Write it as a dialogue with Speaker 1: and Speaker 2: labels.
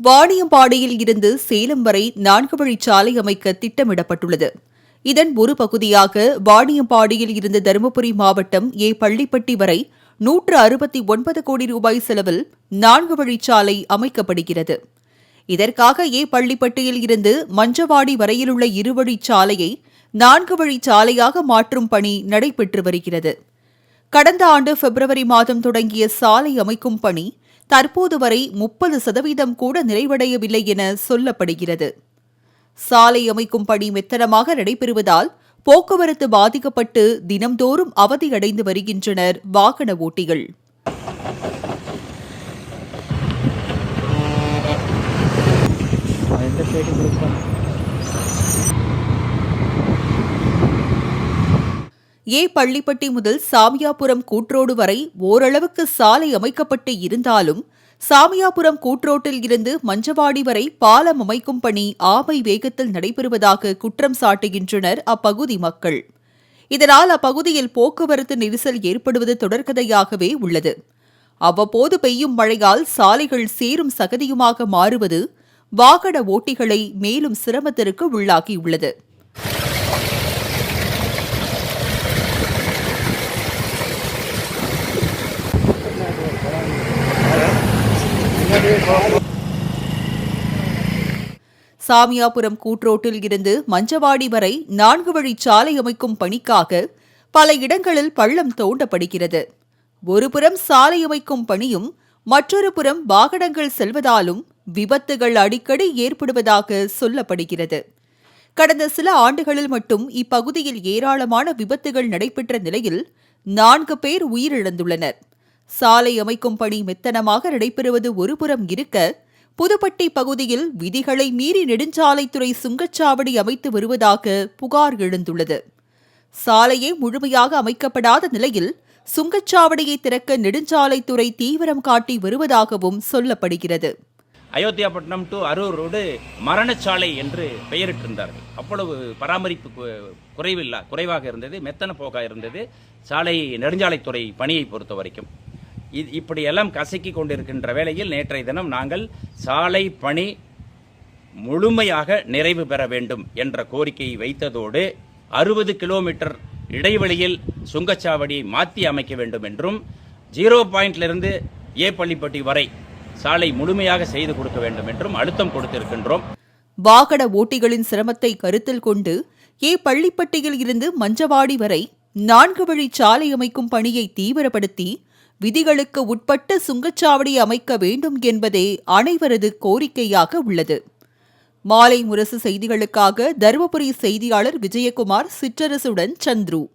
Speaker 1: வாணியம்பாடியில் இருந்து சேலம் வரை நான்கு வழிச்சாலை அமைக்க திட்டமிடப்பட்டுள்ளது. இதன் ஒரு பகுதியாக வாணியம்பாடியில் இருந்து தருமபுரி மாவட்டம் ஏ பள்ளிப்பட்டி வரை நூற்று அறுபத்தி ஒன்பது கோடி ரூபாய் செலவில் நான்கு வழிச்சாலை அமைக்கப்படுகிறது. இதற்காக ஏ பள்ளிப்பட்டியில் இருந்து மஞ்சவாடி வரையிலுள்ள இருவழிச் சாலையை நான்கு வழிச்சாலையாக மாற்றும் பணி நடைபெற்று வருகிறது. கடந்த ஆண்டு பிப்ரவரி மாதம் தொடங்கிய சாலை அமைக்கும் பணி தற்போது வரை முப்பது சதவீதம் கூட நிறைவடையவில்லை என சொல்லப்படுகிறது. சாலை அமைக்கும் பணி மெத்தனமாக நடைபெறுவதால் போக்குவரத்து பாதிக்கப்பட்டு தினம்தோறும் அவதியடைந்து வருகின்றனர் வாகன ஓட்டிகள். ஏ பள்ளிப்பட்டி முதல் சாமியாபுரம் கூட்ரோடு வரை ஓரளவுக்கு சாலை அமைக்கப்பட்டு இருந்தாலும் சாமியாபுரம் கூட்ரோட்டில் இருந்து மஞ்சவாடி வரை பாலம் அமைக்கும் பணி ஆமை வேகத்தில் நடைபெறுவதாக குற்றம் சாட்டுகின்றனர் அப்பகுதி மக்கள். இதனால் அப்பகுதியில் போக்குவரத்து நெரிசல் ஏற்படுவது தொடர்கதையாகவே உள்ளது. அவ்வப்போது பெய்யும் மழையால் சாலைகள் சேரும் சகதியுமாக மாறுவது வாகன ஓட்டிகளை மேலும் சிரமத்திற்கு உள்ளாகியுள்ளது. சாமியாபுரம் கூட்ரோட்டில் இருந்து மஞ்சவாடி வரை நான்கு வழி சாலை அமைக்கும் பணிக்காக பல இடங்களில் பள்ளம் தோண்டப்படுகிறது. ஒருபுறம் சாலை அமைக்கும் பணியும் மற்றொரு புறம் வாகனங்கள் செல்வதாலும் விபத்துகள் அடிக்கடி ஏற்படுவதாக சொல்லப்படுகிறது. கடந்த சில ஆண்டுகளில் மட்டும் இப்பகுதியில் ஏராளமான விபத்துகள் நடைபெற்ற நிலையில் நான்கு பேர் உயிரிழந்துள்ளனர். சாலை அமைக்கும் பணி மெத்தனமாக நடைபெறுவது ஒருபுறம் இருக்க புதுப்பட்டி பகுதியில் விதிகளை மீறி நெடுஞ்சாலைத்துறை சுங்கச்சாவடி அமைத்து வருவதாக புகார் எழுந்துள்ளது. சாலையே முழுமையாக அமைக்கப்படாத நிலையில் சுங்கச்சாவடியை திறக்க நெடுஞ்சாலைத்துறை தீவிரம் காட்டி வருவதாகவும் சொல்லப்படுகிறது.
Speaker 2: அயோத்தியாபட்டினம் டு அரூர் ரோடு மரணச்சாலை என்று பெயரிட்டிருந்தார்கள். அவ்வளவு பராமரிப்பு குறைவில்லா குறைவாக இருந்தது மெத்தன போக இருந்தது. சாலை நெடுஞ்சாலைத்துறை பணியை பொறுத்த வரைக்கும் இது இப்படியெல்லாம் கசக்கி கொண்டிருக்கின்ற வேளையில் நேற்றைய தினம் நாங்கள் சாலை பணி முழுமையாக நிறைவு பெற வேண்டும் என்ற கோரிக்கையை வைத்ததோடு அறுபது கிலோமீட்டர் இடைவெளியில் சுங்கச்சாவடியை மாற்றி அமைக்க வேண்டும் என்றும் ஜீரோ பாயிண்ட்லிருந்து ஏ பள்ளிப்பட்டி வரை சாலை முழுமையாக செய்து கொடுக்க வேண்டும் என்றும் அழுத்தம் கொடுத்திருக்கின்றோம்.
Speaker 1: வாகன ஓட்டிகளின் சிரமத்தை கருத்தில் கொண்டு ஏ பள்ளிப்பட்டியில் இருந்து மஞ்சவாடி வரை நான்கு வழி சாலை அமைக்கும் பணியை தீவிரப்படுத்தி விதிகளுக்கு உட்பட்ட சுங்கச்சாவடி அமைக்க வேண்டும் என்பதே அனைவரது கோரிக்கையாக உள்ளது. மாலை முரசு செய்திகளுக்காக தருமபுரி செய்தியாளர் விஜயகுமார் சிற்றரசுடன் சந்துரு.